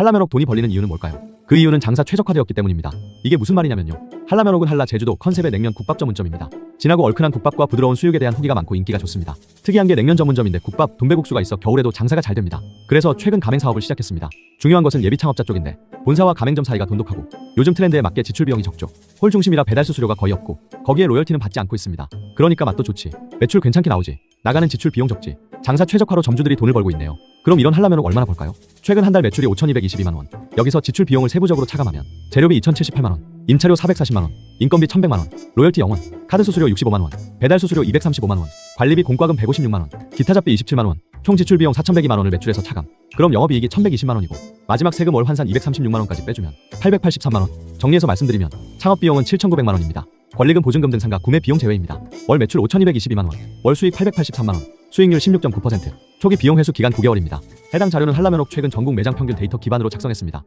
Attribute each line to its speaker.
Speaker 1: 한라면옥 돈이 벌리는 이유는 뭘까요? 그 이유는 장사 최적화되었기 때문입니다. 이게 무슨 말이냐면요. 한라면옥은 한라 제주도 컨셉의 냉면 국밥 전문점입니다. 진하고 얼큰한 국밥과 부드러운 수육에 대한 후기가 많고 인기가 좋습니다. 특이한 게 냉면 전문점인데 국밥, 돈배국수가 있어 겨울에도 장사가 잘 됩니다. 그래서 최근 가맹 사업을 시작했습니다. 중요한 것은 예비 창업자 쪽인데 본사와 가맹점 사이가 돈독하고 요즘 트렌드에 맞게 지출 비용이 적죠. 홀 중심이라 배달 수수료가 거의 없고 거기에 로열티는 받지 않고 있습니다. 그러니까 맛도 좋지. 매출 괜찮게 나오지. 나가는 지출 비용 적지. 장사 최적화로 점주들이 돈을 벌고 있네요. 그럼 이런 한라면옥 얼마나 벌까요? 최근 한 달 매출이 5,222만 원. 여기서 지출 비용을 세부적으로 차감하면 재료비 2,078만 원, 임차료 440만 원, 인건비 1,100만 원, 로열티 0원, 카드 수수료 65만 원, 배달 수수료 235만 원, 관리비 공과금 156만 원, 기타 잡비 27만 원, 총 지출 비용 4,102만 원을 매출해서 차감. 그럼 영업이익이 1,120만 원이고 마지막 세금 월 환산 236만 원까지 빼주면 883만 원. 정리해서 말씀드리면 창업 비용은 7,900만 원입니다. 권리금 보증금 등 상가 구매 비용 제외입니다. 월 매출 5,222만 원, 월 수익 883만 원, 수익률 16.9%, 초기 비용 회수 기간 9개월입니다. 해당 자료는 한라면옥 최근 전국 매장 평균 데이터 기반으로 작성했습니다.